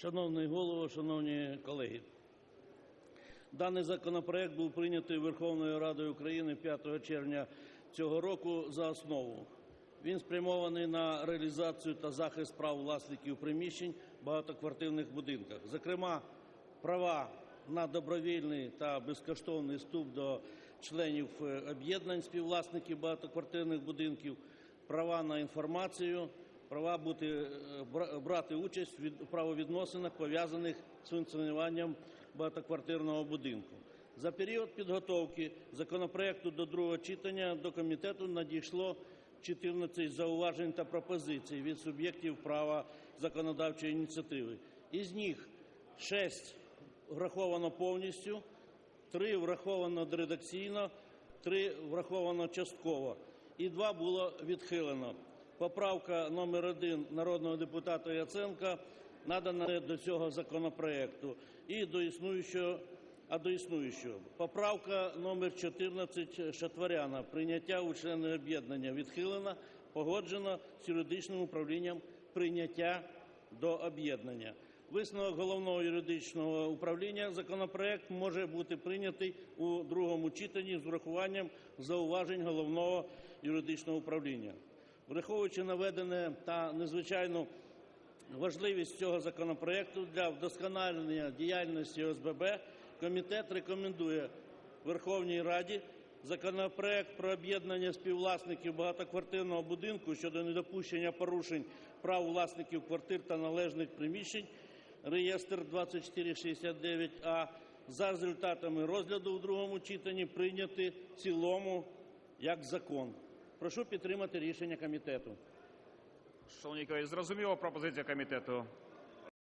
Шановний голово, шановні колеги, даний законопроект був прийнятий Верховною Радою України 5 червня цього року за основу. Він спрямований на реалізацію та захист прав власників приміщень в багатоквартирних будинках, зокрема, права на добровільний та безкоштовний вступ до членів е, об'єднань співвласників багатоквартирних будинків, права на інформацію, права бути, е, брати участь у правовідносинах, пов'язаних з функціонуванням багатоквартирного будинку. За період підготовки законопроекту до другого читання до комітету надійшло 14 зауважень та пропозицій від суб'єктів права законодавчої ініціативи. Із них 6 враховано повністю, 3 враховано редакційно, 3 враховано частково і 2 було відхилено. Поправка номер 1 народного депутата Яценка надана до цього законопроекту і до існуючого а до існуючого. Поправка номер 14 Шатваряна. Прийняття у члени об'єднання відхилена, погоджено з юридичним управлінням прийняття до об'єднання. Висновок головного юридичного управління законопроект може бути прийнятий у другому читанні з урахуванням зауважень головного юридичного управління. Враховуючи наведене та незвичайну важливість цього законопроекту для вдосконалення діяльності ОСББ, комітет рекомендує Верховній Раді законопроект про об'єднання співвласників багатоквартирного будинку щодо недопущення порушень прав власників квартир та належних приміщень реєстр 2469А за результатами розгляду в другому читанні прийняти в цілому як закон. Прошу підтримати рішення комітету. Шановні колеги, зрозуміла пропозиція комітету.